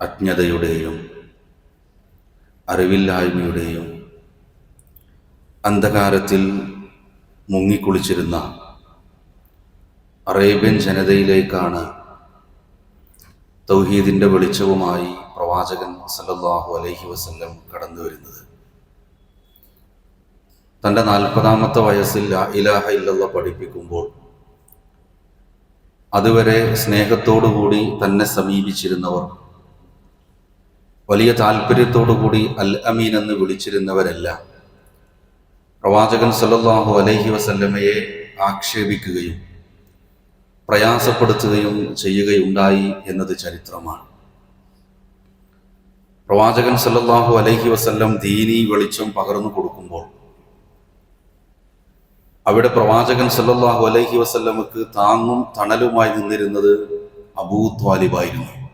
അജ്ഞതയുടെയും അറിവില്ലായ്മയുടെയും അന്ധകാരത്തിൽ മുങ്ങിക്കുളിച്ചിരുന്ന അറേബ്യൻ ജനതയിലേക്കാണ് തൗഹീദിന്റെ വെളിച്ചവുമായി പ്രവാചകൻ സല്ലല്ലാഹു അലൈഹി വസല്ലം കടന്നു വരുന്നത്. തന്റെ നാൽപ്പതാമത്തെ വയസ്സിൽ ഇലാഹ ഇല്ലല്ല പഠിപ്പിക്കുമ്പോൾ അതുവരെ സ്നേഹത്തോടുകൂടി തന്നെ സമീപിച്ചിരുന്നവർ വലിയ താല്പര്യത്തോടുകൂടി അൽ അമീൻ എന്ന് വിളിച്ചിരുന്നവരല്ല. പ്രവാചകൻ സല്ലാഹു അലൈഹി വസല്ലമയെ ആക്ഷേപിക്കുകയും പ്രയാസപ്പെടുത്തുകയും ചെയ്യുകയുണ്ടായി എന്നത് ചരിത്രമാണ്. പ്രവാചകൻ സല്ലാഹു അലൈഹി വസല്ലം ദീനി വെളിച്ചം പകർന്നു കൊടുക്കുമ്പോൾ അവിടെ പ്രവാചകൻ സല്ലാഹു അലൈഹി വസല്ലമക്ക് താങ്ങും തണലുമായി നിന്നിരുന്നത് അബൂ ത്വാലിബായിരുന്നു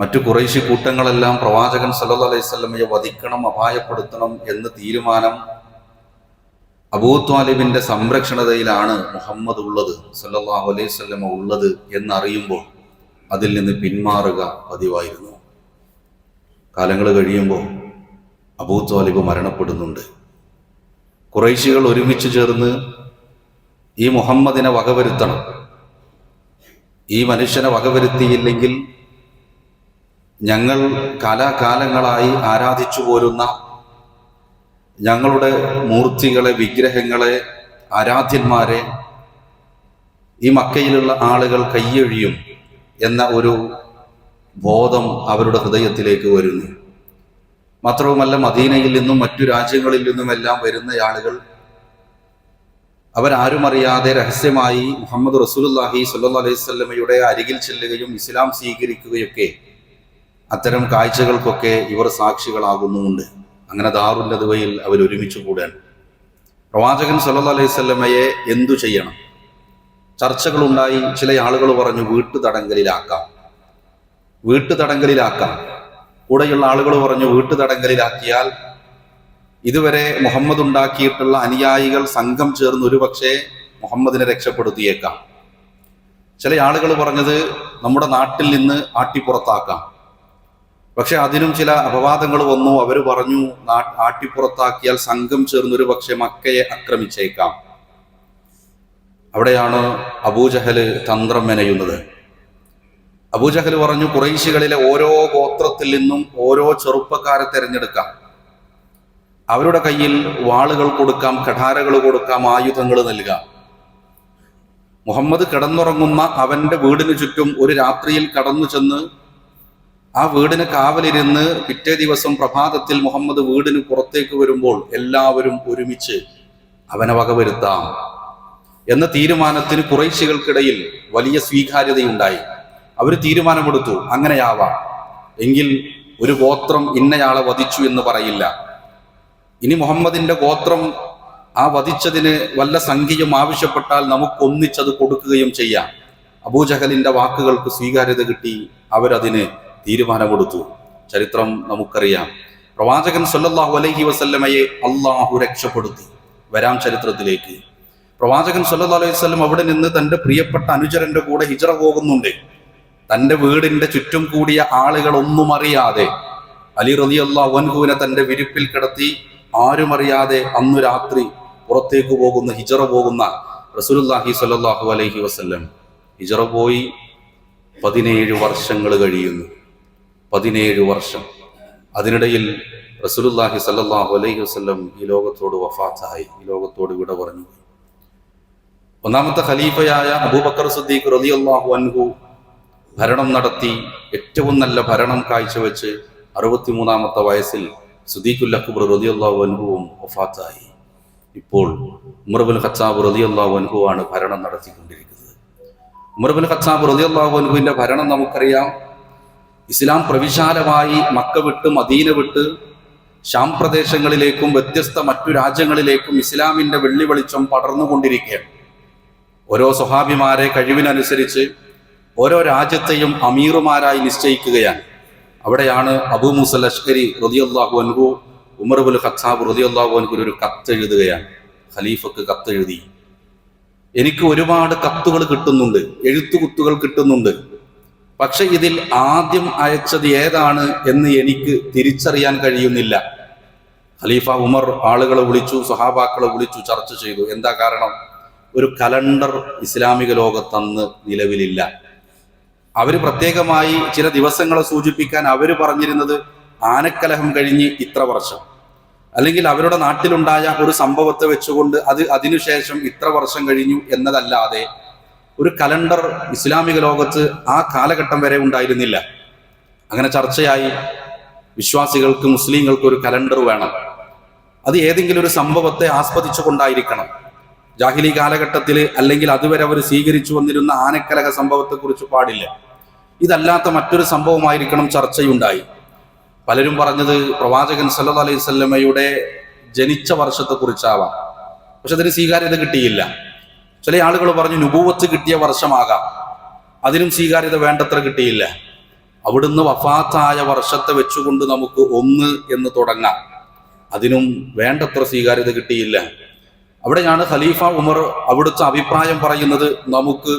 മറ്റു കുറേശ്ശി കൂട്ടങ്ങളെല്ലാം പ്രവാചകൻ സല്ലു അലൈഹി വസല്ലമയെ വധിക്കണം അപായപ്പെടുത്തണം എന്ന് തീരുമാനം അബൂ ത്വാലിബിന്റെ സംരക്ഷണതയിലാണ് മുഹമ്മദ് ഉള്ളത് സല്ലാഹു അലൈഹി വസല്ലമ ഉള്ളത് എന്നറിയുമ്പോൾ അതിൽ നിന്ന് പിന്മാറുക പതിവായിരുന്നു. കാലങ്ങൾ കഴിയുമ്പോൾ അബൂ ത്വാലിബ് മരണപ്പെടുന്നുണ്ട്. കുറേശികൾ ഒരുമിച്ച് ചേർന്ന് ഈ മുഹമ്മദിനെ വകവരുത്തണം. ഈ മനുഷ്യനെ വകവരുത്തിയില്ലെങ്കിൽ ഞങ്ങൾ കാലാകാലങ്ങളായി ആരാധിച്ചു പോരുന്ന ഞങ്ങളുടെ മൂർത്തികളെ വിഗ്രഹങ്ങളെ ആരാധ്യന്മാരെ ഈ മക്കയിലുള്ള ആളുകൾ കയ്യൊഴിയും എന്ന ഒരു ബോധം അവരുടെ ഹൃദയത്തിലേക്ക് വരുന്നു. മാത്രവുമല്ല മദീനയിൽ നിന്നും മറ്റു രാജ്യങ്ങളിൽ നിന്നുമെല്ലാം വരുന്ന ആളുകൾ അവരാരും അറിയാതെ രഹസ്യമായി മുഹമ്മദ് റസൂലുല്ലാഹി സല്ലു അലൈഹി സ്വല്ലമയുടെ അരികിൽ ചെല്ലുകയും ഇസ്ലാം സ്വീകരിക്കുകയൊക്കെ അത്തരം കാഴ്ചകൾക്കൊക്കെ ഇവർ സാക്ഷികളാകുന്നുമുണ്ട്. അങ്ങനെ ദാറുല്ലതുവയിൽ അവർ ഒരുമിച്ച് കൂടാൻ. പ്രവാചകൻ സല്ലു അലൈഹി സ്വല്ലമയെ എന്തു ചെയ്യണം? ചർച്ചകളുണ്ടായി ചില ആളുകൾ പറഞ്ഞു വീട്ടു തടങ്കലിലാക്കാം വീട്ടു തടങ്കലിലാക്കാം കൂടെയുള്ള ആളുകൾ പറഞ്ഞു വീട്ടു തടങ്കലിലാക്കിയാൽ ഇതുവരെ മുഹമ്മദ് ഉണ്ടാക്കിയിട്ടുള്ള അനുയായികൾ സംഘം ചേർന്ന് ഒരുപക്ഷെ മുഹമ്മദിനെ രക്ഷപ്പെടുത്തിയേക്കാം. ചില ആളുകൾ പറഞ്ഞത് നമ്മുടെ നാട്ടിൽ നിന്ന് ആട്ടിപ്പുറത്താക്കാം. പക്ഷെ അതിനും ചില അപവാദങ്ങൾ വന്നു. അവർ പറഞ്ഞു ആട്ടിപ്പുറത്താക്കിയാൽ സംഘം ചേർന്നൊരു പക്ഷെ മക്കയെ ആക്രമിച്ചേക്കാം. അവിടെയാണ് അബൂജഹൽ തന്ത്രം മെനയുന്നത്. അബൂജഹൽ പറഞ്ഞു കുറൈശികളിലെ ഓരോ ഗോത്രത്തിൽ നിന്നും ഓരോ ചെറുപ്പക്കാരെ തിരഞ്ഞെടുക്കാം. അവരുടെ കയ്യിൽ വാളുകൾ കൊടുക്കാം കഠാരകൾ കൊടുക്കാം ആയുധങ്ങൾ നൽകാം. മുഹമ്മദ് കിടന്നുറങ്ങുന്ന അവന്റെ വീടിനു ചുറ്റും ഒരു രാത്രിയിൽ കടന്നു ചെന്ന് ആ വീടിന് കാവലിരുന്ന് പിറ്റേ ദിവസം പ്രഭാതത്തിൽ മുഹമ്മദ് വീടിന് പുറത്തേക്ക് വരുമ്പോൾ എല്ലാവരും ഒരുമിച്ച് അവനെ വകവരുത്താം എന്ന തീരുമാനത്തിന് കുറേശികൾക്കിടയിൽ വലിയ സ്വീകാര്യതയുണ്ടായി. അവർ തീരുമാനമെടുത്തു അങ്ങനെയാവാം. എങ്കിൽ ഒരു ഗോത്രം ഇന്നയാളെ വധിച്ചു എന്ന് പറയില്ല. ഇനി മുഹമ്മദിന്റെ ഗോത്രം ആ വധിച്ചതിന് വല്ല സംഖ്യയും ആവശ്യപ്പെട്ടാൽ നമുക്ക് ഒന്നിച്ചത് കൊടുക്കുകയും ചെയ്യാം. അബൂജഹലിന്റെ വാക്കുകൾക്ക് സ്വീകാര്യത കിട്ടി അവരതിന് തീരുമാനമെടുത്തു ചരിത്രം നമുക്കറിയാം. പ്രവാചകൻ സല്ലാഹു അലൈഹി വസല്ലമയെ അള്ളാഹു രക്ഷപ്പെടുത്തി വരാം ചരിത്രത്തിലേക്ക്. പ്രവാചകൻ സല്ലാ അലൈഹി വസല്ലം അവിടെ നിന്ന് തന്റെ പ്രിയപ്പെട്ട അനുചരന്റെ കൂടെ ഹിജറ പോകുന്നുണ്ട്. തന്റെ വീടിന്റെ ചുറ്റും കൂടിയ ആളുകൾ ഒന്നും അറിയാതെ അലി റളിയല്ലാഹു അൻഹുവിനെ തന്റെ വിരിപ്പിൽ കിടത്തി ആരും അറിയാതെ അന്നു രാത്രി പുറത്തേക്ക് പോകുന്ന ഹിജറ പോകുന്ന റസൂലുള്ളാഹി സല്ലാഹു അലൈഹി വസ്ല്ലം. ഹിജറ പോയി പതിനേഴ് വർഷങ്ങൾ കഴിയുന്നു. പതിനേഴ് വർഷം. അതിനിടയിൽ റസൂലുള്ളാഹി സല്ലാഹു അലൈഹി വസ്ലം ഈ ലോകത്തോട് വഫാത്തായി. ഈ ലോകത്തോട് വിട പറഞ്ഞു. ഒന്നാമത്തെ ഖലീഫയായ അബൂബക്കർ സിദ്ദീഖ് റളിയല്ലാഹു അൻഹു ഭരണം നടത്തി ഏറ്റവും നല്ല ഭരണം കാഴ്ചവെച്ച് അറുപത്തിമൂന്നാമത്തെ വയസ്സിൽ സുദീഖുൽ അക്ബർ റളിയല്ലാഹു അൻഹുവും വഫാത്തായി. ഇപ്പോൾ ഉമർബുൽ ഖത്താബ് റളിയല്ലാഹു അൻഹു ആണ് ഭരണം നടത്തിക്കൊണ്ടിരിക്കുന്നത്. ഉമർബുൽ ഖത്താബ് റളിയല്ലാഹു അൻഹുവിന്റെ ഭരണം നമുക്കറിയാം. ഇസ്ലാം പ്രവിശാലമായി മക്ക വിട്ട് മദീന വിട്ട് ഷാം പ്രദേശങ്ങളിലേക്കും വ്യത്യസ്ത മറ്റു രാജ്യങ്ങളിലേക്കും ഇസ്ലാമിന്റെ വെള്ളി വെളിച്ചം പടർന്നുകൊണ്ടിരിക്കുകയാണ്. ഓരോ സ്വഹാബിമാരെ കഴിവിനനുസരിച്ച് ഓരോ രാജ്യത്തെയും അമീറുമാരായി നിശ്ചയിക്കുകയാണ്. അവിടെയാണ് അബൂ മുസൽ അഷ്കരി റതിയല്ലാഹു അൻഹു ഉമർബുൽ ഖത്താബ് റുദിയുല്ലാഹു അൻഹു ഒരു കത്ത് എഴുതുകയാണ് ഖലീഫക്ക് കത്ത് എഴുതി എനിക്ക് ഒരുപാട് കത്തുകൾ കിട്ടുന്നുണ്ട് എഴുത്തുകുത്തുകൾ കിട്ടുന്നുണ്ട്. പക്ഷെ ഇതിൽ ആദ്യം അയച്ചത് ഏതാണ് എന്ന് എനിക്ക് തിരിച്ചറിയാൻ കഴിയുന്നില്ല. ഖലീഫ ഉമർ ആളുകളെ വിളിച്ചു സഹാബാക്കളെ വിളിച്ചു ചർച്ച ചെയ്തു. എന്താ കാരണം? ഒരു കലണ്ടർ ഇസ്ലാമിക ലോകത്തന്ന് നിലവിലില്ല. അവർ പ്രത്യേകമായി ചില ദിവസങ്ങളെ സൂചിപ്പിക്കാൻ അവർ പറഞ്ഞിരുന്നത് ആനക്കലഹം കഴിഞ്ഞ് ഇത്ര വർഷം. അല്ലെങ്കിൽ അവരുടെ നാട്ടിലുണ്ടായ ഒരു സംഭവത്തെ വെച്ചുകൊണ്ട് അത് അതിനുശേഷം ഇത്ര വർഷം കഴിഞ്ഞു എന്നതല്ലാതെ ഒരു കലണ്ടർ ഇസ്ലാമിക ലോകത്ത് ആ കാലഘട്ടം വരെ ഉണ്ടായിരുന്നില്ല. അങ്ങനെ ചർച്ചയായി. വിശ്വാസികൾക്ക് മുസ്ലിങ്ങൾക്ക് ഒരു കലണ്ടർ വേണം. അത് ഏതെങ്കിലും ഒരു സംഭവത്തെ ആസ്വദിച്ചു കൊണ്ടായിരിക്കണം ജാഹിലി കാലഘട്ടത്തിൽ അല്ലെങ്കിൽ അതുവരെ അവർ സ്വീകരിച്ചു വന്നിരുന്ന ആനക്കലഹ സംഭവത്തെക്കുറിച്ച് പാടില്ല. ഇതല്ലാത്ത മറ്റൊരു സംഭവമായിരിക്കണം ചർച്ചയുണ്ടായി. പലരും പറഞ്ഞത് പ്രവാചകൻ സല്ലു അലൈഹി സ്വല്ലമയുടെ ജനിച്ച വർഷത്തെക്കുറിച്ചാവാം. പക്ഷെ അതിന് സ്വീകാര്യത കിട്ടിയില്ല. ചില ആളുകൾ പറഞ്ഞു നുപൂവത്ത് കിട്ടിയ വർഷമാകാം. അതിനും സ്വീകാര്യത വേണ്ടത്ര കിട്ടിയില്ല. അവിടുന്ന് വഫാത്തായ വർഷത്തെ വെച്ചുകൊണ്ട് നമുക്ക് ഒന്ന് എന്ന് തുടങ്ങാം. അതിനും വേണ്ടത്ര സ്വീകാര്യത കിട്ടിയില്ല. അവിടെയാണ് ഖലീഫ ഉമർ അവിടുത്തെ അഭിപ്രായം പറയുന്നത് നമുക്ക്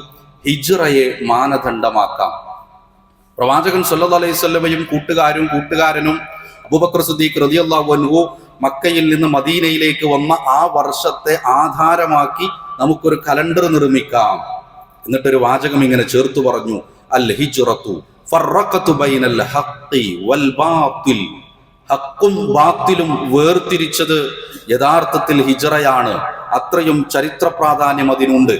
ഹിജ്റയെ മാനദണ്ഡമാക്കാം. പ്രവാചകൻ സല്ലല്ലാഹു അലൈഹി സ്വല്ലമയും കൂട്ടുകാരും കൂട്ടുകാരനും അബൂബക്കർ സിദ്ദീഖ് റളിയല്ലാഹു അൻഹു മക്കയിൽ നിന്ന് മദീനയിലേക്ക് വന്ന ആ വർഷത്തെ ആധാരമാക്കി നമുക്കൊരു കലണ്ടർ നിർമ്മിക്കാം. എന്നിട്ടൊരു വാചകം ഇങ്ങനെ ചേർത്തു പറഞ്ഞു. അൽ ഹിജ്റത്തു ഹക്കും ബാത്തിലും വേർതിരിച്ചത് യഥാർത്ഥത്തിൽ ഹിജറയാണ്. അത്രയും ചരിത്ര പ്രാധാന്യം അതിനുണ്ട്.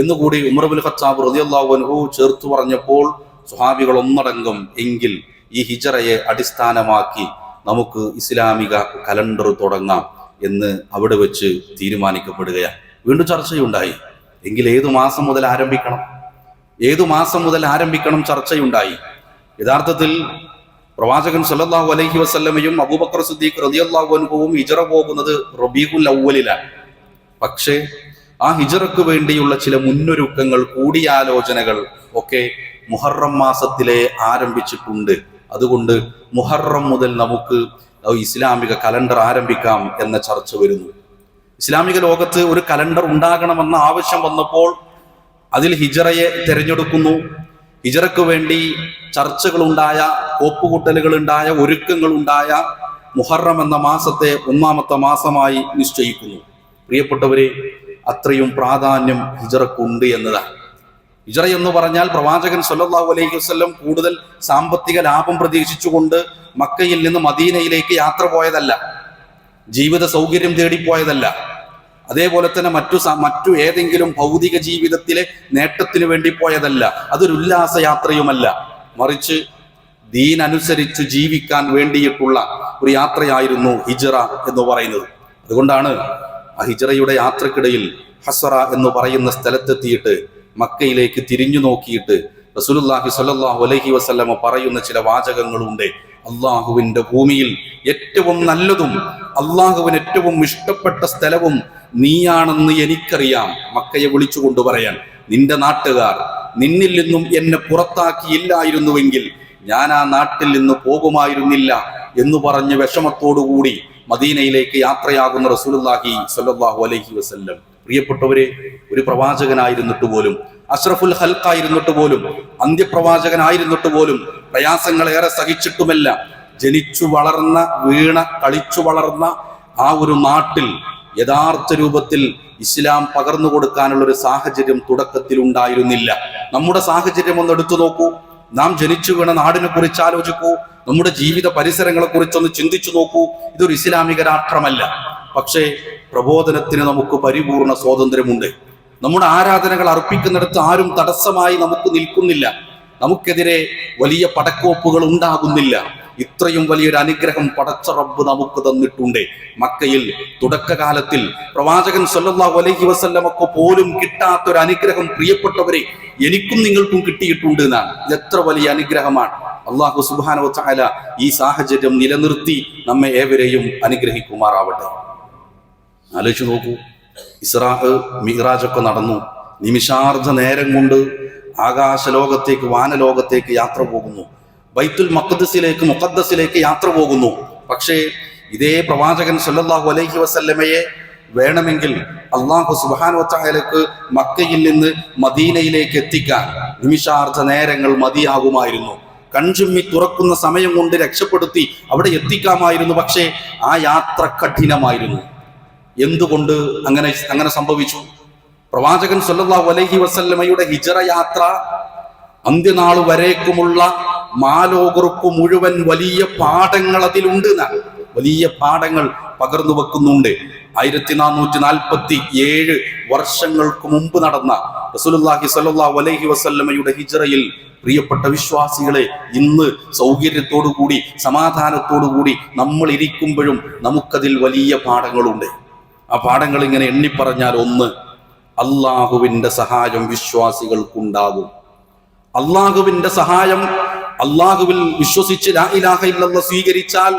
എന്നുകൂടി ഉമർബുൽ ഖത്താബ് റളിയല്ലാഹു അൻഹു ചേർത്തു പറഞ്ഞപ്പോൾ സുഹാബികൾ ഒന്നടങ്കം എങ്കിൽ ഈ ഹിജറയെ അടിസ്ഥാനമാക്കി നമുക്ക് ഇസ്ലാമിക കലണ്ടർ തുടങ്ങാം എന്ന് അവിടെ വെച്ച് തീരുമാനിക്കപ്പെടുകയാണ് വീണ്ടും ചർച്ചയുണ്ടായി. എങ്കിൽ ഏതു മാസം മുതൽ ആരംഭിക്കണം? ഏതു മാസം മുതൽ ആരംഭിക്കണം ചർച്ചയുണ്ടായി? യഥാർത്ഥത്തിൽ പ്രവാചകൻ സല്ലല്ലാഹു അലൈഹി വസല്ലമയും അബൂബക്കർ സിദ്ദീഖ് റളിയല്ലാഹു അനുഭവവും ഹിജറ പോകുന്നത് റബീഖുൽ അവ്വലിലാണ്. പക്ഷേ ആ ഹിജറക്ക് വേണ്ടിയുള്ള ചില മുന്നൊരുക്കങ്ങൾ കൂടിയാലോചനകൾ ഒക്കെ മുഹറം മാസത്തിലെ ആരംഭിച്ചിട്ടുണ്ട്. അതുകൊണ്ട് മുഹറം മുതൽ നമുക്ക് ഇസ്ലാമിക കലണ്ടർ ആരംഭിക്കാം എന്ന ചർച്ച വരുന്നു. ഇസ്ലാമിക ലോകത്ത് ഒരു കലണ്ടർ ഉണ്ടാകണമെന്ന ആവശ്യം വന്നപ്പോൾ അതിൽ ഹിജറയെ തിരഞ്ഞെടുക്കുന്നു. ഹിജറയ്ക്ക് വേണ്ടി ചർച്ചകളുണ്ടായ ഒരുക്കങ്ങൾ ഒരുക്കങ്ങളുണ്ടായ മുഹറം എന്ന മാസത്തെ ഒന്നാമത്തെ മാസമായി നിശ്ചയിക്കുന്നു. പ്രിയപ്പെട്ടവരെ അത്രയും പ്രാധാന്യം ഹിജറക്കുണ്ട് എന്നതാണ്. ഹിജറ എന്ന് പറഞ്ഞാൽ പ്രവാചകൻ സല്ലല്ലാഹു അലൈഹി വസല്ലം കൂടുതൽ സാമ്പത്തിക ലാഭം പ്രതീക്ഷിച്ചുകൊണ്ട് മക്കയിൽ നിന്ന് മദീനയിലേക്ക് യാത്ര പോയതല്ല. ജീവിത സൗകര്യം തേടിപ്പോയതല്ല. അതേപോലെ തന്നെ മറ്റു മറ്റു ഏതെങ്കിലും ഭൗതിക ജീവിതത്തിലെ നേട്ടത്തിനു വേണ്ടി പോയതല്ല. അതൊരു ഉല്ലാസ യാത്രയുമല്ല മറിച്ച് ദീൻ അനുസരിച്ച് ജീവിക്കാൻ വേണ്ടിയിട്ടുള്ള ഒരു യാത്രയായിരുന്നു ഹിജറ എന്ന് പറയുന്നത്. അതുകൊണ്ടാണ് ആ ഹിജറയുടെ യാത്രക്കിടയിൽ ഹസറ എന്ന് പറയുന്ന സ്ഥലത്തെത്തിയിട്ട് മക്കയിലേക്ക് തിരിഞ്ഞു നോക്കിയിട്ട് റസൂലുള്ളാഹി സ്വല്ലല്ലാഹു അലൈഹി വസല്ലമ പറയുന്ന ചില വാചകങ്ങളുണ്ട്. അള്ളാഹുവിന്റെ ഭൂമിയിൽ ഏറ്റവും നല്ലതും അള്ളാഹുവിന് ഏറ്റവും ഇഷ്ടപ്പെട്ട സ്ഥലവും നീയാണെന്ന് എനിക്കറിയാം. മക്കയെ വിളിച്ചുകൊണ്ട് പറയാൻ നിന്റെ നാട്ടുകാർ നിന്നിൽ നിന്നും എന്നെ പുറത്താക്കിയില്ലായിരുന്നുവെങ്കിൽ ഞാൻ ആ നാട്ടിൽ നിന്ന് പോകുമായിരുന്നില്ല എന്ന് പറഞ്ഞ് വിഷമത്തോടുകൂടി മദീനയിലേക്ക് യാത്രയാകുന്ന റസൂലുള്ളാഹി സ്വല്ലല്ലാഹു അലൈഹി വസല്ലം. പ്രിയപ്പെട്ടവരെ ഒരു പ്രവാചകനായിരുന്നിട്ട് പോലും അഷ്റഫുൽ ഹൽക്കായിരുന്നിട്ട് പോലും അന്ത്യപ്രവാചകനായിരുന്നിട്ട് പോലും പ്രയാസങ്ങളേറെ സഹിച്ചിട്ടുമല്ല. ജനിച്ചു വളർന്ന വീണ കളിച്ചു വളർന്ന ആ ഒരു നാട്ടിൽ യഥാർത്ഥ രൂപത്തിൽ ഇസ്ലാം പകർന്നു കൊടുക്കാനുള്ള ഒരു സാഹചര്യം തുടക്കത്തിൽ ഉണ്ടായിരുന്നില്ല. നമ്മുടെ സാഹചര്യം ഒന്ന് എടുത്തു നോക്കൂ. നാം ജനിച്ചു വീണ നാടിനെ കുറിച്ച് ആലോചിക്കൂ. നമ്മുടെ ജീവിത പരിസരങ്ങളെ കുറിച്ചൊന്ന് ചിന്തിച്ചു നോക്കൂ. ഇതൊരു ഇസ്ലാമിക രാഷ്ട്രമല്ല. പക്ഷേ പ്രബോധനത്തിന് നമുക്ക് പരിപൂർണ സ്വാതന്ത്ര്യമുണ്ട്. നമ്മുടെ ആരാധനകൾ അർപ്പിക്കുന്നിടത്ത് ആരും തടസ്സമായി നമുക്ക് നിൽക്കുന്നില്ല. നമുക്കെതിരെ വലിയ പടക്കോപ്പുകൾ ഉണ്ടാകുന്നില്ല. ഇത്രയും വലിയൊരു അനുഗ്രഹം പടച്ച റബ്ബ് നമുക്ക് തന്നിട്ടുണ്ട്. മക്കയിൽ തുടക്കകാലത്തിൽ പ്രവാചകൻ സല്ലല്ലാഹു അലൈഹി വസല്ലമക്ക് പോലും കിട്ടാത്തൊരു അനുഗ്രഹം പ്രിയപ്പെട്ടവരെ എനിക്കും നിങ്ങൾക്കും കിട്ടിയിട്ടുണ്ട് എന്നാണ്. എത്ര വലിയ അനുഗ്രഹമാണ്. അള്ളാഹു സുബ്ഹാനഹു വതആല ഈ സാഹചര്യം നിലനിർത്തി നമ്മെ ഏവരെയും അനുഗ്രഹിക്കുമാറാവട്ടെ. ആലോചിച്ചു നോക്കൂ. ഇസ്രാഹ് മിഹ്റാജൊക്കെ നടന്നു. നിമിഷാർദ്ധ നേരം കൊണ്ട് ആകാശലോകത്തേക്ക് വാനലോകത്തേക്ക് യാത്ര പോകുന്നു. ബൈത്തുൽ മക്കദ്സിലേക്ക് മുഖദ്സിലേക്ക് യാത്ര പോകുന്നു. പക്ഷേ ഇതേ പ്രവാചകൻ സല്ലാഹു അലൈഹി വസല്ലമയെ വേണമെങ്കിൽ അള്ളാഹു സുബാനുവച്ചായാലേക്ക് മക്കയിൽ നിന്ന് മദീനയിലേക്ക് എത്തിക്കാൻ നിമിഷാർത്ഥ നേരങ്ങൾ മതിയാകുമായിരുന്നു. കൺചുമ്മി തുറക്കുന്ന സമയം കൊണ്ട് രക്ഷപ്പെടുത്തി അവിടെ എത്തിക്കാമായിരുന്നു. പക്ഷേ ആ യാത്ര കഠിനമായിരുന്നു. എന്തുകൊണ്ട് അങ്ങനെ അങ്ങനെ സംഭവിച്ചു? പ്രവാചകൻ സല്ലാഹു അലൈഹി വസല്ലമയുടെ ഹിജറ യാത്ര അന്ത്യനാൾ വരേക്കുമുള്ള മാലോകർക്ക് മുഴുവൻ വലിയ പാഠങ്ങൾ അതിലുണ്ട്. വലിയ പാഠങ്ങൾ പകർന്നു വെക്കുന്നുണ്ട്. ആയിരത്തി നാനൂറ്റി നാൽപ്പത്തി ഏഴ് വർഷങ്ങൾക്ക് മുമ്പ് നടന്ന റസൂലുള്ളാഹി സ്വല്ലല്ലാഹു അലൈഹി വസല്ലമയുടെ ഹിജറയിൽ പ്രിയപ്പെട്ട വിശ്വാസികളെ ഇന്ന് സൗകര്യത്തോടുകൂടി സമാധാനത്തോടുകൂടി നമ്മൾ ഇരിക്കുമ്പോഴും നമുക്കതിൽ വലിയ പാഠങ്ങളുണ്ട്. ആ പാഠങ്ങൾ ഇങ്ങനെ എണ്ണിപ്പറഞ്ഞാൽ ഒന്ന് അള്ളാഹുവിന്റെ സഹായം വിശ്വാസികൾക്കുണ്ടാകും. അള്ളാഹുവിന്റെ സഹായം അള്ളാഹുവിൽ വിശ്വസിച്ച് ലാ ഇലാഹ സ്വീകരിച്ചാൽ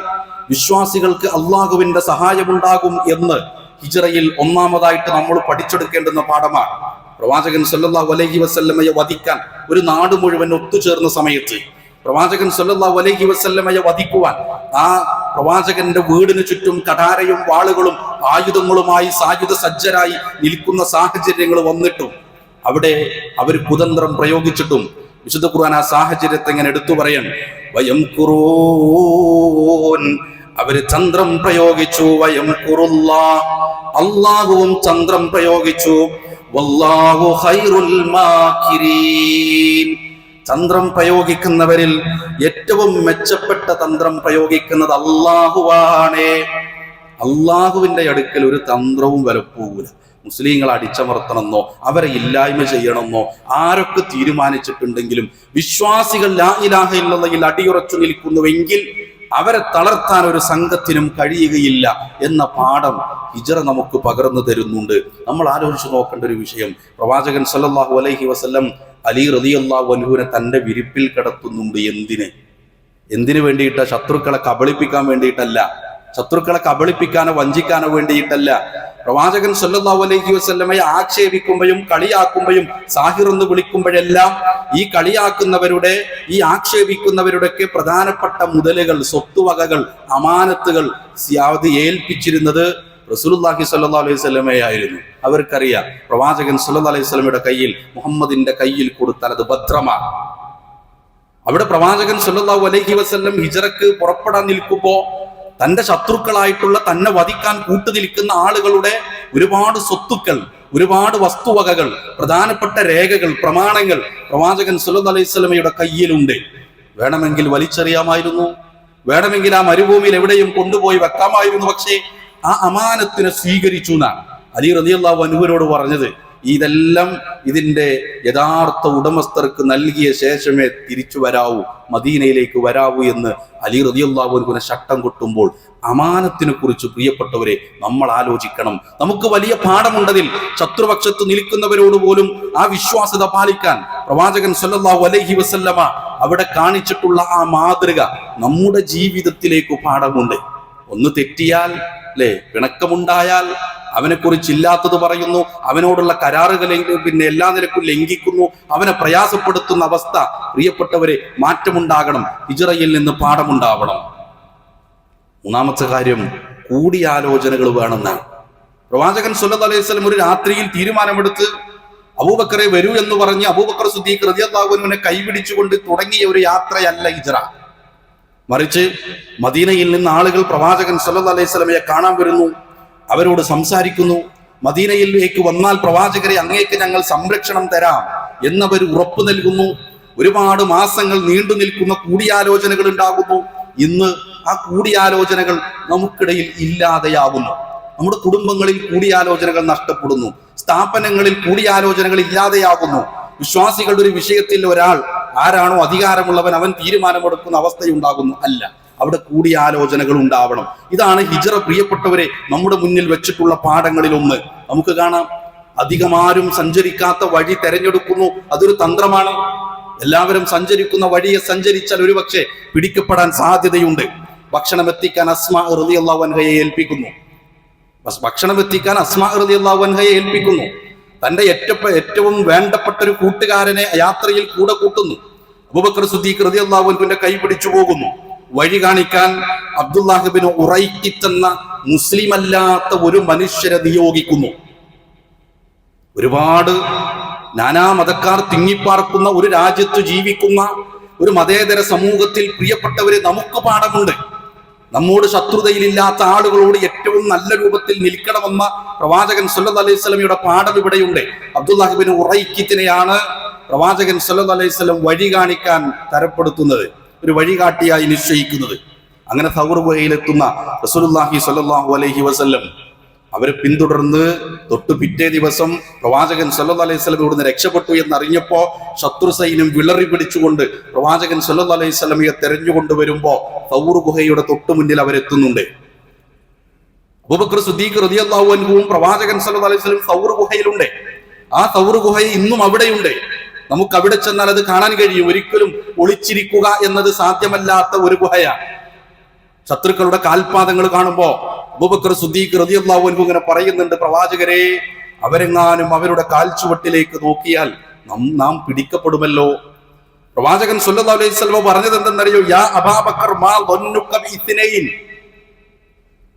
വിശ്വാസികൾക്ക് അള്ളാഹുവിന്റെ സഹായമുണ്ടാകും എന്ന് ഹിജറയിൽ ഒന്നാമതായിട്ട് നമ്മൾ പഠിച്ചെടുക്കേണ്ടുന്ന പാഠമാണ്. പ്രവാചകൻ സല്ലല്ലാഹു അലൈഹി വസല്ലമയെ വധിക്കാൻ ഒരു നാട് മുഴുവൻ ഒത്തുചേർന്ന സമയത്ത് പ്രവാചകൻ സല്ലല്ലാഹു അലൈഹി വസല്ലമയെ വധിക്കുവാൻ ആ പ്രവാചകന്റെ വീടിന് ചുറ്റും കടാരയും വാളുകളും ആയുധങ്ങളുമായി സായുധ സജ്ജരായി നിൽക്കുന്ന സാഹചര്യങ്ങൾ വന്നിട്ടും അവിടെ അവർ കുതന്ത്രം പ്രയോഗിച്ചിട്ടും വിശുദ്ധ ഖുർആൻ ആ സാഹചര്യത്തെ ഇങ്ങനെ എടുത്തു പറയാൻ വയം കുറൂൻ അവർ ചന്ദ്രം പ്രയോഗിച്ചു. വയം കുറുല്ല അള്ളാഹുവും ചന്ദ്രം പ്രയോഗിച്ചു. വല്ലാഹു ഖൈറുൽ മാകിരീൻ തന്ത്രം പ്രയോഗിക്കുന്നവരിൽ ഏറ്റവും മെച്ചപ്പെട്ട തന്ത്രം പ്രയോഗിക്കുന്നത് അള്ളാഹുവാണേ. അള്ളാഹുവിന്റെ അടുക്കൽ ഒരു തന്ത്രവും വിലപ്പോകൂല മുസ്ലിങ്ങൾ അടിച്ചമർത്തണമെന്നോ അവരെ ഇല്ലായ്മ ചെയ്യണമെന്നോ ആരൊക്കെ തീരുമാനിച്ചിട്ടുണ്ടെങ്കിലും വിശ്വാസികൾ ലാ ഇലാഹ അടിയുറച്ചു നിൽക്കുന്നുവെങ്കിൽ അവരെ തളർത്താൻ ഒരു സംഘത്തിനും കഴിയുകയില്ല എന്ന പാഠം ഹിജറ നമുക്ക് പകർന്നു തരുന്നുണ്ട്. നമ്മൾ ആലോചിച്ച് നോക്കേണ്ട ഒരു വിഷയം പ്രവാചകൻ സല്ലാഹു അലൈഹി വസല്ലം അലി റളിയല്ലാഹു അലഹുവിനെ തന്റെ വിരിപ്പിൽ കിടത്തുന്നുണ്ട് എന്തിന്? എന്തിനു വേണ്ടിയിട്ട? ശത്രുക്കളെ കബളിപ്പിക്കാൻ വേണ്ടിയിട്ടല്ല. ശത്രുക്കളെ കബളിപ്പിക്കാനോ വഞ്ചിക്കാനോ വേണ്ടിയിട്ടല്ല. പ്രവാചകൻ സല്ലല്ലാഹു അലൈഹി വസല്ലമയെ ആക്ഷേപിക്കുമ്പോഴും കളിയാക്കുമ്പോഴും സാഹിർ എന്ന് വിളിക്കുമ്പോഴെല്ലാം ഈ കളിയാക്കുന്നവരുടെ ഈ ആക്ഷേപിക്കുന്നവരുടെയൊക്കെ പ്രധാനപ്പെട്ട മുതലുകൾ സ്വത്തുവകകൾ അമാനത്തുകൾ സിയാവത് ഏൽപ്പിച്ചിരുന്നത് റസൂലുള്ളാഹി സല്ലാ അലൈഹി വസല്ലമയായിരുന്നു. അവർക്കറിയാം പ്രവാചകൻ സല്ലല്ലാഹു അലൈഹി വസല്ലമയുടെ കയ്യിൽ മുഹമ്മദിന്റെ കയ്യിൽ കൊടുത്താൽ അത് ഭദ്രമാണ് അവിടെ പ്രവാചകൻ സല്ലല്ലാഹു അലൈഹി വസല്ലം ഹിജറക്ക് പുറപ്പെടാൻ നിൽക്കുമ്പോ തന്റെ ശത്രുക്കളായിട്ടുള്ള തന്നെ വധിക്കാൻ കൂട്ടുനിൽക്കുന്ന ആളുകളുടെ ഒരുപാട് സ്വത്തുക്കൾ ഒരുപാട് വസ്തുവകകൾ പ്രധാനപ്പെട്ട രേഖകൾ പ്രമാണങ്ങൾ പ്രവാചകൻ സുലത് അലൈഹി സ്വലമയുടെ കയ്യിലുണ്ട്. വേണമെങ്കിൽ വലിച്ചെറിയാമായിരുന്നു. വേണമെങ്കിൽ ആ മരുഭൂമിയിൽ എവിടെയും കൊണ്ടുപോയി വെക്കാമായിരുന്നു. പക്ഷേ ആ അമാനത്തിനെ സ്വീകരിച്ചു എന്നാണ് അലി റളിയല്ലാഹു അൻഹുവിനോട് പറഞ്ഞത്. ഇതെല്ലാം ഇതിന്റെ യഥാർത്ഥ ഉടമസ്ഥർക്ക് നൽകിയ ശേഷമേ തിരിച്ചു വരാവൂ മദീനയിലേക്ക് വരാവൂ എന്ന് അലി റതിയുള്ളാഹുവിനെ ശട്ടം കൊട്ടുമ്പോൾ അമാനത്തിനെ കുറിച്ച് പ്രിയപ്പെട്ടവരെ നമ്മൾ ആലോചിക്കണം. നമുക്ക് വലിയ പാഠമുണ്ടതിൽ ശത്രുപക്ഷത്ത് നിൽക്കുന്നവരോട് പോലും ആ വിശ്വാസ്യത പാലിക്കാൻ പ്രവാചകൻ സല്ലല്ലാഹു അലൈഹി വസല്ലമ അവിടെ കാണിച്ചിട്ടുള്ള ആ മാതൃക നമ്മുടെ ജീവിതത്തിലേക്ക് പാഠമുണ്ട്. ഒന്ന് തെറ്റിയാൽ അല്ലെ? പിണക്കമുണ്ടായാൽ അവനെ കുറിച്ച് ഇല്ലാത്തത് പറയുന്നു. അവനോടുള്ള കരാറുകൾ പിന്നെ എല്ലാ നിലക്കും ലംഘിക്കുന്നു. അവനെ പ്രയാസപ്പെടുത്തുന്ന അവസ്ഥ. പ്രിയപ്പെട്ടവരെ മാറ്റമുണ്ടാകണം. ഹിജറയിൽ നിന്ന് പാഠമുണ്ടാവണം. മൂന്നാമത്തെ കാര്യം കൂടിയാലോചനകൾ വേണമെന്നാണ്. പ്രവാചകൻ സുല്ലത്ത് അലൈഹി സ്വലം ഒരു രാത്രിയിൽ തീരുമാനമെടുത്ത് അബൂബക്കറെ വരൂ എന്ന് പറഞ്ഞ് അബൂബക്കർ സുദ്ദീഖ് റതിയല്ലാഹുവിനെ കൈപിടിച്ചുകൊണ്ട് തുടങ്ങിയ ഒരു യാത്രയല്ല ഹിജറ. മറിച്ച് മദീനയിൽ നിന്ന് ആളുകൾ പ്രവാചകൻ സല്ലു അലൈഹി സ്വലമയെ കാണാൻ വരുന്നു. അവരോട് സംസാരിക്കുന്നു. മദീനയിലേക്ക് വന്നാൽ പ്രവാചകരെ അങ്ങേക്ക് ഞങ്ങൾ സംരക്ഷണം തരാം എന്നവർ ഉറപ്പു നൽകുന്നു. ഒരുപാട് മാസങ്ങൾ നീണ്ടു നിൽക്കുന്ന കൂടിയാലോചനകൾ ഉണ്ടാകുന്നു. ഇന്ന് ആ കൂടിയാലോചനകൾ നമുക്കിടയിൽ ഇല്ലാതെയാവുന്നു. നമ്മുടെ കുടുംബങ്ങളിൽ കൂടിയാലോചനകൾ നഷ്ടപ്പെടുന്നു. സ്ഥാപനങ്ങളിൽ കൂടിയാലോചനകൾ ഇല്ലാതെയാകുന്നു വിശ്വാസികളുടെ ഒരു വിഷയത്തിൽ ഒരാൾ ആരാണോ അധികാരമുള്ളവൻ അവൻ തീരുമാനമെടുക്കുന്ന അവസ്ഥയുണ്ടാകുന്നു അല്ല. അവിടെ കൂടിയാലോചനകൾ ഉണ്ടാവണം. ഇതാണ് ഹിജറ പ്രിയപ്പെട്ടവരെ നമ്മുടെ മുന്നിൽ വെച്ചിട്ടുള്ള പാഠങ്ങളിൽ ഒന്ന് നമുക്ക് കാണാം. അധികമാരും സഞ്ചരിക്കാത്ത വഴി തെരഞ്ഞെടുക്കുന്നു. അതൊരു തന്ത്രമാണ്. എല്ലാവരും സഞ്ചരിക്കുന്ന വഴിയെ സഞ്ചരിച്ചാൽ ഒരുപക്ഷെ പിടിക്കപ്പെടാൻ സാധ്യതയുണ്ട്. ഭക്ഷണം എത്തിക്കാൻ അസ്മ ഹൃദയ അള്ളാഹു വൻഹയെ ഏൽപ്പിക്കുന്നു. ഭക്ഷണം എത്തിക്കാൻ അസ്മ ഹൃദയ അള്ളാഹു വൻഹയെ ഏൽപ്പിക്കുന്നു. തന്റെ ഏറ്റവും ഏറ്റവും വേണ്ടപ്പെട്ട ഒരു കൂട്ടുകാരനെ യാത്രയിൽ കൂടെ കൂട്ടുന്നു. അബൂബക്കർ സുദ്ദീഖ് റളിയല്ലാഹു അൻഹുവിന്റെ കൈ പിടിച്ചു പോകുന്നു. വഴി കാണിക്കാൻ അബ്ദുല്ലാഹിബിന് ഉറൈക്കിത്തെന്ന മുസ്ലിം അല്ലാത്ത ഒരു മനുഷ്യരെ നിയോഗിക്കുന്നു. ഒരുപാട് നാനാ മതക്കാർ തിങ്ങിപ്പാർക്കുന്ന ഒരു രാജ്യത്ത് ജീവിക്കുന്ന ഒരു മതേതര സമൂഹത്തിൽ പ്രിയപ്പെട്ടവരെ നമുക്ക് പാഠമുണ്ട്. നമ്മോട് ശത്രുതയിലില്ലാത്ത ആളുകളോട് ഏറ്റവും നല്ല രൂപത്തിൽ നിൽക്കണമെന്ന പ്രവാചകൻ സല്ലത് അലൈഹി സ്വലമിയുടെ പാഠം ഇവിടെയുണ്ട്. അബ്ദുല്ലാഹിബിന് ഉറൈക്കിത്തിനെയാണ് പ്രവാചകൻ സല്ലത് അലൈഹി സ്വലം വഴി കാണിക്കാൻ തരപ്പെടുത്തുന്നത്. ഒരു വഴികാട്ടിയായി നിശ്ചയിക്കുന്നത്. അങ്ങനെ സൗർ ഗുഹയിലെത്തുന്ന സ്വല്ലല്ലാഹു അലൈഹി വസല്ലം അവരെ പിന്തുടർന്ന് തൊട്ടു പിറ്റേ ദിവസം പ്രവാചകൻ സല്ലു അലൈഹി സ്വലം ഇവിടുന്ന് രക്ഷപ്പെട്ടു എന്നറിഞ്ഞപ്പോ ശത്രു സൈന്യം വിളറി പിടിച്ചുകൊണ്ട് പ്രവാചകൻ സല്ലു അലൈഹി സ്വലമിയെ തെരഞ്ഞുകൊണ്ട് വരുമ്പോ സൗർ ഗുഹയുടെ തൊട്ടു മുന്നിൽ അവരെത്തുന്നുണ്ട്. അബൂബക്കർ അൻഹുവും പ്രവാചകൻ സല്ലു അലൈഹി വസല്ലം സൗർ ഗുഹയിലുണ്ട്. ആ സൗർ ഗുഹ ഇന്നും അവിടെയുണ്ട്. നമുക്ക് അവിടെ ചെന്നാൽ അത് കാണാൻ കഴിയും. ഒരിക്കലും ഒളിച്ചിരിക്കുക എന്നത് സാധ്യമല്ലാത്ത ഒരു ഗുഹയാണ്. ശത്രുക്കളുടെ കാൽപാദങ്ങൾ കാണുമ്പോ ബുബക്കർ സുദ്ദീഖ് റതിയല്ലാവു ഇങ്ങനെ പറയുന്നുണ്ട് പ്രവാചകരെ അവരെങ്ങാനും അവരുടെ കാൽച്ചുവട്ടിലേക്ക് നോക്കിയാൽ നാം നാം പിടിക്കപ്പെടുമല്ലോ. പ്രവാചകൻ സുല്ലാ അലൈഹി സ്വലമ പറഞ്ഞത് എന്തെന്നറിയോ? യാ അബാബക്കർ മാ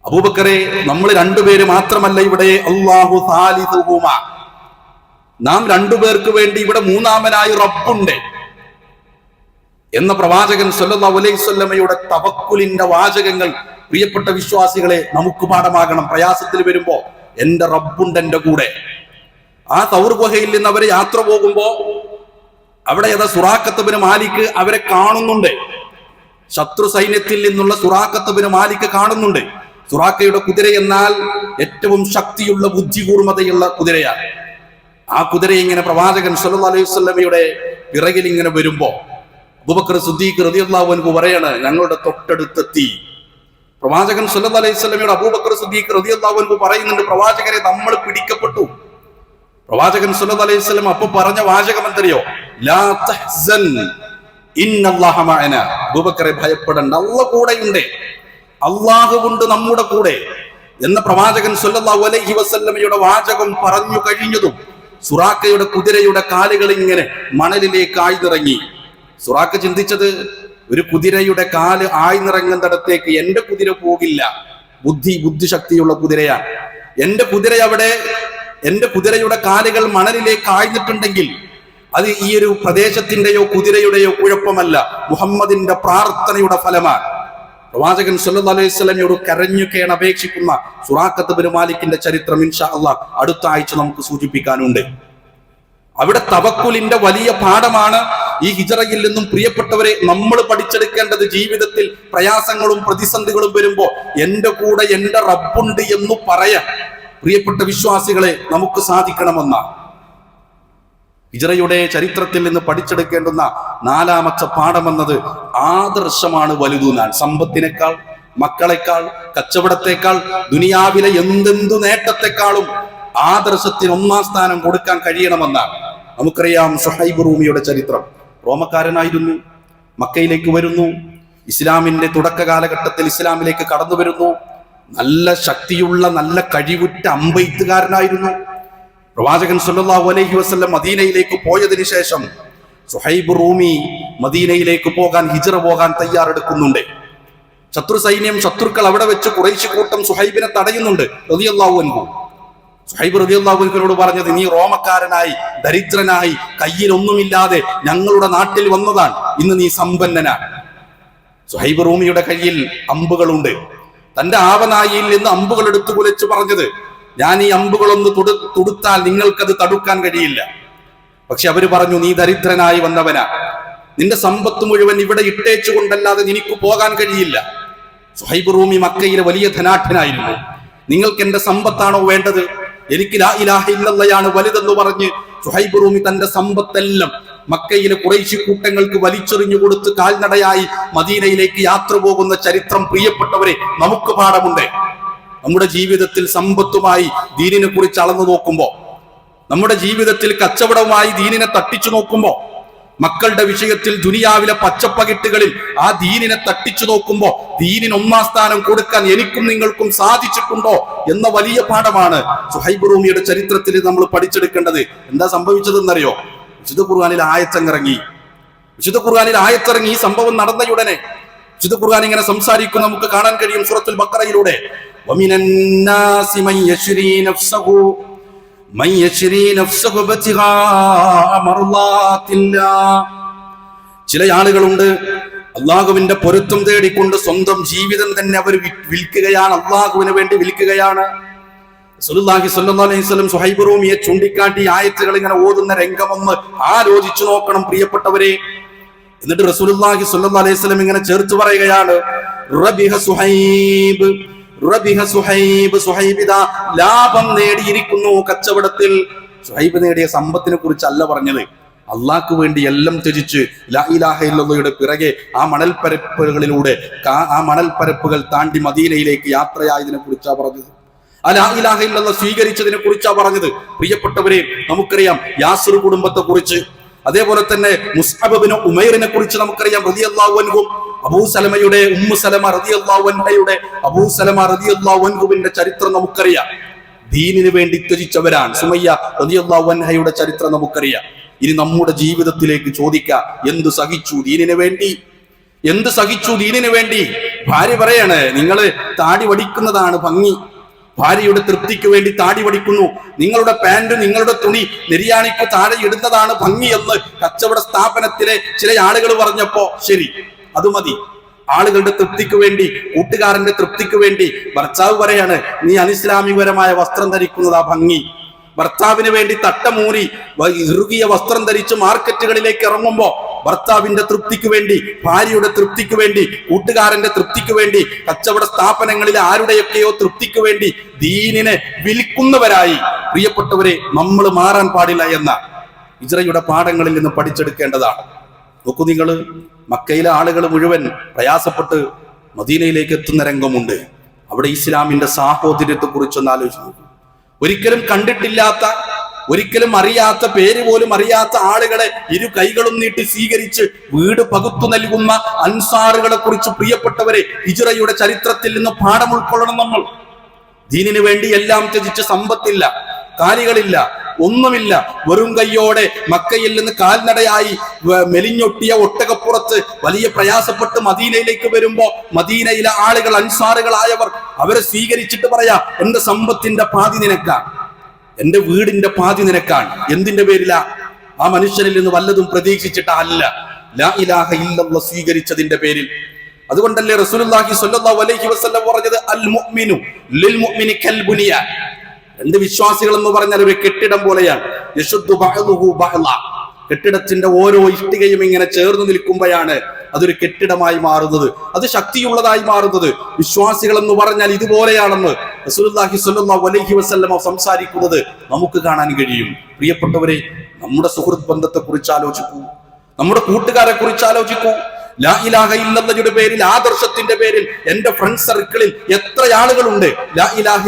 അബൂബക്കറെ നമ്മൾ രണ്ടുപേര് മാത്രമല്ല ഇവിടെ അള്ളാഹു നാം രണ്ടുപേർക്ക് വേണ്ടി ഇവിടെ മൂന്നാമനായി റബ്ബുണ്ട്. എന്ന പ്രവാചകൻ സല്ലാ അലൈഹി സ്വല്ലമയുടെ തവക്കുലിന്റെ വാചകങ്ങൾ പ്രിയപ്പെട്ട വിശ്വാസികളെ നമുക്ക് പാഠമാകണം. പ്രയാസത്തിൽ വരുമ്പോ എന്റെ റബ്ബുണ്ട് എന്റെ കൂടെ. ആ തൗർ ഗുഹയിൽ നിന്ന് അവർ യാത്ര പോകുമ്പോ അവിടെ ഏതാ സുറാക്കത്തബിന് മാലിക്ക് അവരെ കാണുന്നുണ്ട്. ശത്രു സൈന്യത്തിൽ നിന്നുള്ള സുറാക്കത്തബിന് മാലിക്ക് കാണുന്നുണ്ട്. സുറാക്കയുടെ കുതിര എന്നാൽ ഏറ്റവും ശക്തിയുള്ള ബുദ്ധികൂർമ്മതയുള്ള കുതിരയാണ്. ആ കുതിര ഇങ്ങനെ പ്രവാചകൻ സല്ലല്ലാഹു അലൈഹി വസല്ലമയുടെ പിറകിൽ ഇങ്ങനെ വരുമ്പോ അബൂബക്കർ സുദ്ദീഖ് റളിയല്ലാഹു അൻഹു പറയാണ് ഞങ്ങളുടെ തൊട്ടടുത്തെത്തി. പ്രവാചകൻ സുല്ലത് അലൈഹി വസല്ലമയുടെ അബൂബക്കർ സുദ്ദീഖ് റളിയല്ലാഹു അൻഹു പറയുന്നുണ്ട് പ്രവാചകരെ നമ്മൾ പിടിക്കപ്പെട്ടു. പ്രവാചകൻ സുല്ലത് അലൈഹി സ്വലം അപ്പൊ പറഞ്ഞ വാചകം എന്തറിയോ? അബൂബക്കറെ ഭയപ്പെടണ്ട അള്ള കൂടെയുണ്ട്. അള്ളാഹുണ്ട് നമ്മുടെ കൂടെ. എന്ന പ്രവാചകൻ സല്ലല്ലാഹു അലൈഹി വസല്ലമയുടെ വാചകം പറഞ്ഞു കഴിഞ്ഞതും സുറാക്കയുടെ കുതിരയുടെ കാലുകൾ ഇങ്ങനെ മണലിലേക്ക് ആഴ്ന്നിറങ്ങി. സുറാക്ക ചിന്തിച്ചത് ഒരു കുതിരയുടെ കാൽ ആഴ്ന്നിറങ്ങുന്നിടത്തേക്ക് എന്റെ കുതിര പോകില്ല. ബുദ്ധി ബുദ്ധിശക്തിയുള്ള കുതിരയാണ് എന്റെ കുതിര അവിടെ എന്റെ കുതിരയുടെ കാലുകൾ മണലിലേക്ക് ആഴ്ന്നിട്ടുണ്ടെങ്കിൽ അത് ഈ ഒരു പ്രദേശത്തിന്റെയോ കുതിരയുടെയോ കുഴപ്പമല്ല. മുഹമ്മദിന്റെ പ്രാർത്ഥനയുടെ ഫലമാണ്. പ്രവാചകൻ സല്ലല്ലാഹു അലൈഹി സ്വലമിയോട് കരഞ്ഞു കേൺ അപേക്ഷിക്കുന്ന സുറാഖത്ത് ബിൻ മാലിക്കിന്റെ ചരിത്രം ഇൻഷാ അള്ളാഹ് അടുത്ത ആഴ്ച നമുക്ക് സൂചിപ്പിക്കാനുണ്ട്. അവിടെ തവക്കുലിന്റെ വലിയ പാഠമാണ് ഈ ഹിജറയിൽ നിന്നും പ്രിയപ്പെട്ടവരെ നമ്മൾ പഠിച്ചെടുക്കേണ്ടത് ജീവിതത്തിൽ പ്രയാസങ്ങളും പ്രതിസന്ധികളും വരുമ്പോ എന്റെ കൂടെ എന്റെ റബ്ബുണ്ട് എന്ന് പറയാൻ പ്രിയപ്പെട്ട വിശ്വാസികളെ നമുക്ക് സാധിക്കണമെന്നാണ് ഹിജറയുടെ ചരിത്രത്തിൽ നിന്ന് പഠിച്ചെടുക്കേണ്ടുന്ന നാലാമത്തെ പാഠമെന്നത് ആദർശമാണ് വലുതുനാൻ സമ്പത്തിനേക്കാൾ മക്കളെക്കാൾ കച്ചവടത്തെക്കാൾ ദുനിയാവിലെ എന്തെന്തു നേട്ടത്തെക്കാളും ആദർശത്തിന് ഒന്നാം സ്ഥാനം കൊടുക്കാൻ കഴിയണമെന്നാണ്. നമുക്കറിയാം സുഹൈബ് റൂമിയുടെ ചരിത്രം. റോമക്കാരനായിരുന്നു മക്കയിലേക്ക് വരുന്നു ഇസ്ലാമിന്റെ തുടക്ക കാലഘട്ടത്തിൽ ഇസ്ലാമിലേക്ക് കടന്നു വരുന്നു നല്ല ശക്തിയുള്ള നല്ല കഴിവുറ്റ അമ്പെയ്ത്തുകാരനായിരുന്നു. പ്രവാചകൻ സല്ലല്ലാഹു അലൈഹി വസല്ലം മദീനയിലേക്ക് പോയതിനു ശേഷം സുഹൈബ് റൂമി മദീനയിലേക്ക് പോകാൻ ഹിജറ പോകാൻ തയ്യാറെടുക്കുന്നുണ്ട്. ശത്രു സൈന്യം ശത്രുക്കൾ അവിടെ വെച്ച് കുറേശ്ശി കൂട്ടം സുഹൈബിനെ തടയുന്നുണ്ട് റതിയല്ലാഹു അൻഹു. സുഹൈബ് അൻഹുവിനോട് പറഞ്ഞത് നീ റോമക്കാരനായി ദരിദ്രനായി കയ്യിലൊന്നുമില്ലാതെ ഞങ്ങളുടെ നാട്ടിൽ വന്നതാണ്. ഇന്ന് നീ സമ്പന്നനാണ്. സുഹൈബ് റൂമിയുടെ കയ്യിൽ അമ്പുകളുണ്ട്. തന്റെ ആവനായിയിൽ നിന്ന് അമ്പുകൾ എടുത്തു കുലച്ചു പറഞ്ഞത് ഞാൻ ഈ അമ്പുകളൊന്ന് തുടു തുടുത്താൽ നിങ്ങൾക്കത് തടുക്കാൻ കഴിയില്ല. പക്ഷെ അവർ പറഞ്ഞു നീ ദരിദ്രനായി വന്നവനാ. നിന്റെ സമ്പത്ത് മുഴുവൻ ഇവിടെ ഇട്ടേച്ചു കൊണ്ടല്ലാതെ നിനക്ക് പോകാൻ കഴിയില്ല. സുഹൈബ് റൂമി മക്കയിലെ വലിയ ധനാഠ്യനായിരുന്നു. നിങ്ങൾക്ക് എന്റെ സമ്പത്താണോ വേണ്ടത്? എനിക്ക് ലാ ഇലാഹ ഇല്ലല്ലയാണ് വലുതെന്ന് പറഞ്ഞ് സുഹൈബ് റൂമി തന്റെ സമ്പത്തെല്ലാം മക്കയിലെ കുറേശ്ശി കൂട്ടങ്ങൾക്ക് വലിച്ചെറിഞ്ഞു കൊടുത്ത് കാൽനടയായി മദീനയിലേക്ക് യാത്ര പോകുന്ന ചരിത്രം പ്രിയപ്പെട്ടവരെ നമുക്ക് പാഠമുണ്ട്. നമ്മുടെ ജീവിതത്തിൽ സമ്പത്തുമായി ദീനിനെ കുറിച്ച് അളന്നു നോക്കുമ്പോ നമ്മുടെ ജീവിതത്തിൽ കച്ചവടവുമായി ദീനിനെ തട്ടിച്ചു നോക്കുമ്പോ മക്കളുടെ വിഷയത്തിൽ ദുനിയാവിലെ പച്ചപ്പകിട്ടുകളിൽ ആ ദീനിനെ തട്ടിച്ചു നോക്കുമ്പോൾ ദീനിന് ഒന്നാം സ്ഥാനം കൊടുക്കാൻ എനിക്കും നിങ്ങൾക്കും സാധിച്ചിട്ടുണ്ടോ എന്ന വലിയ പാഠമാണ് സുഹൈബ് റൂമിയുടെ ചരിത്രത്തിൽ നമ്മൾ പഠിച്ചെടുക്കേണ്ടത്. എന്താ സംഭവിച്ചതെന്നറിയോ? വിശുദ്ധ ഖുർആാനിൽ ആയത്തങ്ങിറങ്ങി. വിശുദ്ധ ഖുർആാനിൽ ആയത്തിറങ്ങി ഈ സംഭവം നടന്നയുടനെ വിശുദ്ധ ഖുർആൻ ഇങ്ങനെ സംസാരിക്കും നമുക്ക് കാണാൻ കഴിയും സൂറത്തുൽ ബക്കറയിലൂടെ വമിനൻ يشري മൻ ابتغاء مرضات الله ചില ആളുകളുണ്ട് അള്ളാഹുവിന്റെ പൊരുത്തം തേടിക്കൊണ്ട് സ്വന്തം ജീവിതം തന്നെ അവർ വിൽക്കുകയാണ് അള്ളാഹുവിന് വേണ്ടി വിൽക്കുകയാണ്. സുലുല്ലാഹി സല്ലല്ലാഹു അലൈഹി സുഹൈബ് റൂമിയെ ചൂണ്ടിക്കാട്ടി ആയത്തുകൾ ഇങ്ങനെ ഓതുന്ന രംഗമൊന്ന് ആലോചിച്ചു നോക്കണം പ്രിയപ്പെട്ടവരെ. എന്നിട്ട് റസൂലുള്ളാഹി സ്വല്ലല്ലാഹു അലൈഹി വസല്ലം ഇങ്ങനെ ചേർത്ത് പറയുകയാണ് സുഹൈബ് സുഹൈബ് ലാഭം നേടിയിരിക്കുന്നു കച്ചവടത്തിൽ. സുഹൈബ് നേടിയ സമ്പത്തിനെ കുറിച്ചല്ല പറഞ്ഞത്. അള്ളാഹ്ക്ക് വേണ്ടി എല്ലാം ത്യജിച്ച് ലാ ഇലാഹ ഇല്ലല്ലയുടെ പിറകെ ആ മണൽപ്പരപ്പുകളിലൂടെ ആ മണൽപ്പരപ്പുകൾ താണ്ടി മദീനയിലേക്ക് യാത്രയായതിനെ കുറിച്ചാ പറഞ്ഞത്. ഇല്ലല്ല സ്വീകരിച്ചതിനെ കുറിച്ചാ പറഞ്ഞത്. പ്രിയപ്പെട്ടവരെ നമുക്കറിയാം യാസിർ കുടുംബത്തെ കുറിച്ച് അതേപോലെ തന്നെ മുസ്ഹബിന് ഉമൈറിനെ കുറിച്ച് നമുക്കറിയാം റളിയല്ലാഹു അൻഹും അബൂ സലമയുടെ ഉമ്മു സലമ റളിയല്ലാഹു അൻഹയുടെ അബൂ സലമ റളിയല്ലാഹു അൻഹുവിന്റെ ചരിത്രം നമുക്കറിയാം. ദീനിന് വേണ്ടി ത്യജിച്ചവരാണ് സുമയ്യ റളിയല്ലാഹു അൻഹയുടെ ചരിത്രം നമുക്കറിയാം. ഇനി നമ്മുടെ ജീവിതത്തിലേക്ക് ചോദിക്കാം എന്ത് സഹിച്ചു ദീനിന് വേണ്ടി? എന്ത് സഹിച്ചു ദീനിന് വേണ്ടി? ഭാര്യ പറയാണ് നിങ്ങൾ താടി വടിക്കുന്നതാണ് ഭംഗി. ഭാര്യയുടെ തൃപ്തിക്ക് വേണ്ടി താടി വടിക്കുന്നു. നിങ്ങളുടെ പാന്റ് നിങ്ങളുടെ തുണി നെരിയാണിക്ക് താഴെ ഇടുന്നതാണ് ഭംഗി എന്ന് കച്ചവട സ്ഥാപനത്തിലെ ചില ആളുകൾ പറഞ്ഞപ്പോ ശരി അത് മതി. ആളുകളുടെ തൃപ്തിക്ക് വേണ്ടി കൂട്ടുകാരന്റെ തൃപ്തിക്ക് വേണ്ടി ഭർത്താവ് പറയാണ് നീ അനിസ്ലാമികപരമായ വസ്ത്രം ധരിക്കുന്നതാ ഭംഗി. ഭർത്താവിന് വേണ്ടി തട്ടമൂരി ഇറുകിയ വസ്ത്രം ധരിച്ച് മാർക്കറ്റുകളിലേക്ക് ഇറങ്ങുമ്പോ ഭർത്താവിന്റെ തൃപ്തിക്ക് വേണ്ടി ഭാര്യയുടെ തൃപ്തിക്ക് വേണ്ടി കൂട്ടുകാരന്റെ തൃപ്തിക്ക് വേണ്ടി കച്ചവട സ്ഥാപനങ്ങളിൽ ആരുടെയൊക്കെയോ തൃപ്തിക്ക് വേണ്ടി ദീനിനെ വിൽക്കുന്നവരായി. പ്രിയപ്പെട്ടവരെ നമ്മൾ മാറാൻ പാടില്ല എന്ന ഇജ്രയുടെ പാഠങ്ങളിൽ നിന്ന് പഠിച്ചെടുക്കേണ്ടതാണ്. നോക്കൂ നിങ്ങൾ മക്കയിലെ ആളുകൾ മുഴുവൻ പ്രയാസപ്പെട്ട് മദീനയിലേക്ക് എത്തുന്ന രംഗമുണ്ട്. അവിടെ ഇസ്ലാമിന്റെ സാഹോദര്യത്തെ കുറിച്ചൊന്ന് ആലോചിച്ച് നോക്കൂ. ഒരിക്കലും കണ്ടിട്ടില്ലാത്ത ഒരിക്കലും അറിയാത്ത പേര് പോലും അറിയാത്ത ആളുകളെ ഇരു കൈകളും നീട്ടി സ്വീകരിച്ച് വീട് പകുത്തു നൽകുന്ന അൻസാറുകളെ കുറിച്ച് പ്രിയപ്പെട്ടവരെ ഹിജറയുടെ ചരിത്രത്തിൽ നിന്ന് പാഠം ഉൾക്കൊള്ളണം നമ്മൾ. ദീനിനു വേണ്ടി എല്ലാം ത്യജിച്ച് സമ്പത്തില്ല കാലികളില്ല ഒന്നുമില്ല. വെറും കയ്യോടെ മക്കയിൽ നിന്ന് കാൽനടയായി മെലിഞ്ഞൊട്ടിയ ഒട്ടകപ്പുറത്ത് വലിയ പ്രയാസപ്പെട്ട് മദീനയിലേക്ക് വരുമ്പോ മദീനയിലെ ആളുകൾ അൻസാറുകളായവർ അവരെ സ്വീകരിച്ചിട്ട് പറയാ എന്റെ സമ്പത്തിന്റെ പാതി നിനക്കാണ് എന്റെ വീടിന്റെ പാതി നിനക്കാണ്. എന്തിന്റെ പേരിലാ? ആ മനുഷ്യനിൽ നിന്ന് വല്ലതും പ്രതീക്ഷിച്ചിട്ട് അല്ല. ലാ ഇലാഹ ഇല്ലല്ലാഹ് സ്വീകരിച്ചതിന്റെ പേരിൽ. അതുകൊണ്ടല്ലേ റസൂലുള്ളാഹി സ്വല്ലല്ലാഹു അലൈഹി വസല്ലം പറഞ്ഞത് അൽ മുഅ്മിനു ലിൽ മുഅ്മിനി കൽ രണ്ട് വിശ്വാസികൾ എന്ന് പറഞ്ഞാൽ ഒരു കെട്ടിടം പോലെയാണ്. കെട്ടിടത്തിന്റെ ഓരോ ഇഷ്ടികയും ഇങ്ങനെ ചേർന്ന് നിൽക്കുമ്പോഴാണ് അതൊരു കെട്ടിടമായി മാറുന്നത്. അത് ശക്തിയുള്ളതായി മാറുന്നത്. വിശ്വാസികൾ എന്ന് പറഞ്ഞാൽ ഇതുപോലെയാണെന്ന് റസൂലുള്ളാഹി സ്വല്ലല്ലാഹു അലൈഹി സംസാരിക്കുന്നത് നമുക്ക് കാണാൻ കഴിയും. പ്രിയപ്പെട്ടവരെ നമ്മുടെ സുഹൃത്ത് ബന്ധത്തെ കുറിച്ച് ആലോചിക്കൂ. നമ്മുടെ കൂട്ടുകാരെ കുറിച്ച് ആലോചിക്കൂ. ലാ ഇലാഹ പേരിൽ ആദർശത്തിന്റെ പേരിൽ എന്റെ ഫ്രണ്ട് സർക്കിളിൽ എത്ര ആളുകളുണ്ട്? ലാ ഇലാഹ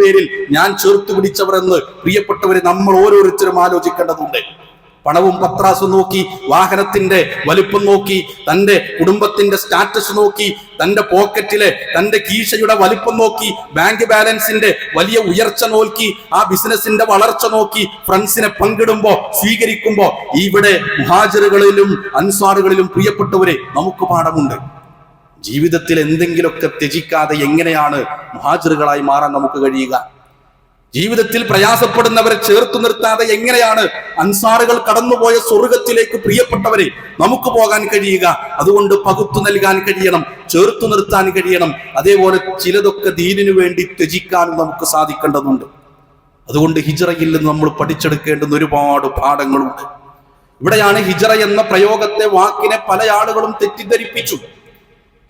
പേരിൽ ഞാൻ ചേർത്ത് പിടിച്ചവർ എന്ന് പ്രിയപ്പെട്ടവരെ നമ്മൾ ഓരോരുത്തരും ആലോചിക്കേണ്ടതുണ്ട്. പണവും പത്രാസും നോക്കി വാഹനത്തിന്റെ വലിപ്പം നോക്കി തന്റെ കുടുംബത്തിന്റെ സ്റ്റാറ്റസ് നോക്കി തന്റെ പോക്കറ്റിലെ തന്റെ കീശയുടെ വലിപ്പം നോക്കി ബാങ്ക് ബാലൻസിന്റെ വലിയ ഉയർച്ച നോക്കി ആ ബിസിനസിന്റെ വളർച്ച നോക്കി ഫ്രണ്ട്സിനെ പങ്കിടുമ്പോ സ്വീകരിക്കുമ്പോ ഇവിടെ മുഹാജറുകളിലും അൻസാറുകളിലും പ്രിയപ്പെട്ടവരെ നമുക്ക് പാഠമുണ്ട്. ജീവിതത്തിൽ എന്തെങ്കിലുമൊക്കെ ത്യജിക്കാതെ എങ്ങനെയാണ് മുഹാജറുകളായി മാറാൻ നമുക്ക് കഴിയുക? ജീവിതത്തിൽ പ്രയാസപ്പെടുന്നവരെ ചേർത്തു നിർത്താതെ എങ്ങനെയാണ് അൻസാറുകൾ കടന്നുപോയ സ്വർഗത്തിലേക്ക് പ്രിയപ്പെട്ടവരെ നമുക്ക് പോകാൻ കഴിയുക? അതുകൊണ്ട് പകുത്തു നൽകാൻ കഴിയണം ചേർത്തു നിർത്താൻ കഴിയണം. അതേപോലെ ചിലതൊക്കെ ദീനിനു വേണ്ടി ത്യജിക്കാൻ നമുക്ക് സാധിക്കേണ്ടതുണ്ട്. അതുകൊണ്ട് ഹിജറയിൽ നിന്ന് നമ്മൾ പഠിച്ചെടുക്കേണ്ടുന്ന ഒരുപാട് പാഠങ്ങളുണ്ട്. ഇവിടെയാണ് ഹിജറ എന്ന പ്രയോഗത്തെ വാക്കിനെ പല ആളുകളും തെറ്റിദ്ധരിപ്പിച്ചു.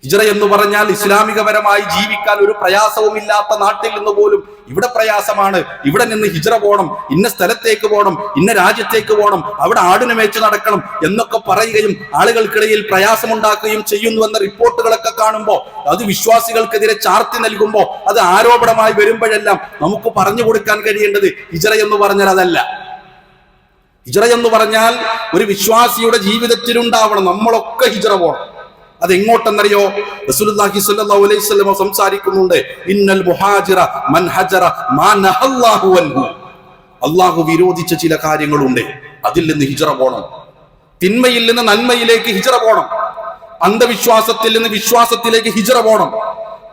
ഹിജറ എന്ന് പറഞ്ഞാൽ ഇസ്ലാമികപരമായി ജീവിക്കാൻ ഒരു പ്രയാസവും ഇല്ലാത്ത നാട്ടിൽ നിന്ന് പോലും ഇവിടെ പ്രയാസമാണ്. ഇവിടെ നിന്ന് ഹിജറ പോകണം ഇന്ന സ്ഥലത്തേക്ക് പോകണം ഇന്ന രാജ്യത്തേക്ക് പോകണം അവിടെ ആടിനെ മേച്ച് നടക്കണം എന്നൊക്കെ പറയുകയും ആളുകൾക്കിടയിൽ പ്രയാസമുണ്ടാക്കുകയും ചെയ്യുന്നുവെന്ന റിപ്പോർട്ടുകളൊക്കെ കാണുമ്പോൾ അത് വിശ്വാസികൾക്കെതിരെ ചാർത്തി നൽകുമ്പോൾ അത് ആരോപണമായി വരുമ്പോഴെല്ലാം നമുക്ക് പറഞ്ഞു കൊടുക്കാൻ കഴിയേണ്ടത് ഹിജറ എന്ന് പറഞ്ഞാൽ അതല്ല. ഹിജറ എന്ന് പറഞ്ഞാൽ ഒരു വിശ്വാസിയുടെ ജീവിതത്തിലുണ്ടാവണം നമ്മളൊക്കെ ഹിജറ പോകണം അതെങ്ങോട്ടെന്നറിയോ? റസൂലുള്ളാഹി സ്വല്ലല്ലാഹു അലൈഹി വസല്ലം സംസാരിക്കുന്നുണ്ട്. ഇന്നൽ മുഹാജിറ മൻ ഹജറ അൻഹു. അള്ളാഹു വിരോധിച്ച ചില കാര്യങ്ങളുണ്ട്. അതിൽ നിന്ന് ഹിജറ പോണം. തിന്മയിൽ നിന്ന് നന്മയിലേക്ക് ഹിജറ പോണം. അന്ധവിശ്വാസത്തിൽ നിന്ന് വിശ്വാസത്തിലേക്ക് ഹിജറ പോണം.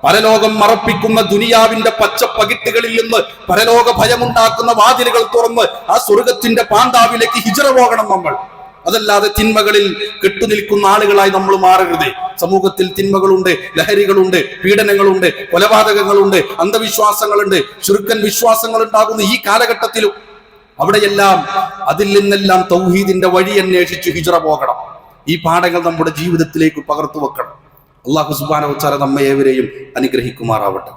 പരലോകം മറപ്പിക്കുന്ന ദുനിയാവിന്റെ പച്ച പകിട്ടുകളിൽ നിന്ന് പരലോക ഭയമുണ്ടാക്കുന്ന വാതിലുകൾ തുറന്ന് ആ സ്വർഗത്തിന്റെ പാന്താവിലേക്ക് ഹിജറ പോകണം നമ്മൾ. അതല്ലാതെ തിന്മകളിൽ കെട്ടുനിൽക്കുന്ന ആളുകളായി നമ്മൾ മാറരുത്. സമൂഹത്തിൽ തിന്മകളുണ്ട് ലഹരികളുണ്ട് പീഡനങ്ങളുണ്ട് കൊലപാതകങ്ങളുണ്ട് അന്ധവിശ്വാസങ്ങളുണ്ട് ചുരുക്കൻ വിശ്വാസങ്ങൾ ഉണ്ടാകുന്ന ഈ കാലഘട്ടത്തിലും അവിടെയെല്ലാം അതിൽ നിന്നെല്ലാം തൗഹീദിന്റെ വഴി അന്വേഷിച്ച് ഹിജറ പോകണം. ഈ പാഠങ്ങൾ നമ്മുടെ ജീവിതത്തിലേക്ക് പകർത്തു വെക്കണം അള്ളാഹു സുബാന വച്ചാല നമ്മ ഏവരെയും അനുഗ്രഹിക്കുമാറാവട്ടെ.